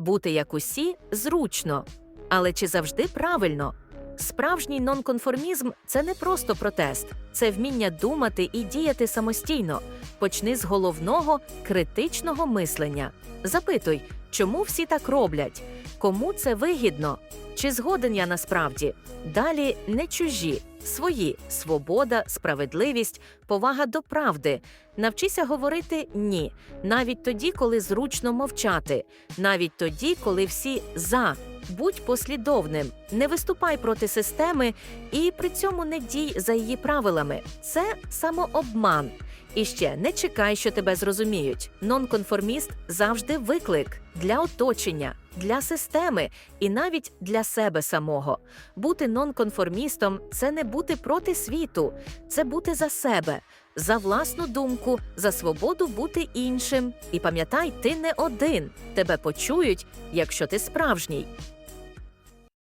Бути як усі зручно. Але чи завжди правильно? Справжній нонконформізм це не просто протест, це вміння думати і діяти самостійно. Почни з головного критичного мислення. Запитуй, чому всі так роблять, кому це вигідно, чи згоден я насправді. Далі не чужі, свої свобода, справедливість, повага до правди. Навчися говорити ні, навіть тоді, коли зручно мовчати, навіть тоді, коли всі за. Будь послідовним, не виступай проти системи і при цьому не дій за її правилами. Це самообман. І ще не чекай, що тебе зрозуміють. Нонконформіст завжди виклик для оточення, для системи і навіть для себе самого. Бути нонконформістом це не бути проти світу, це бути за себе, за власну думку, за свободу бути іншим. І пам'ятай, ти не один. Тебе почують, якщо ти справжній.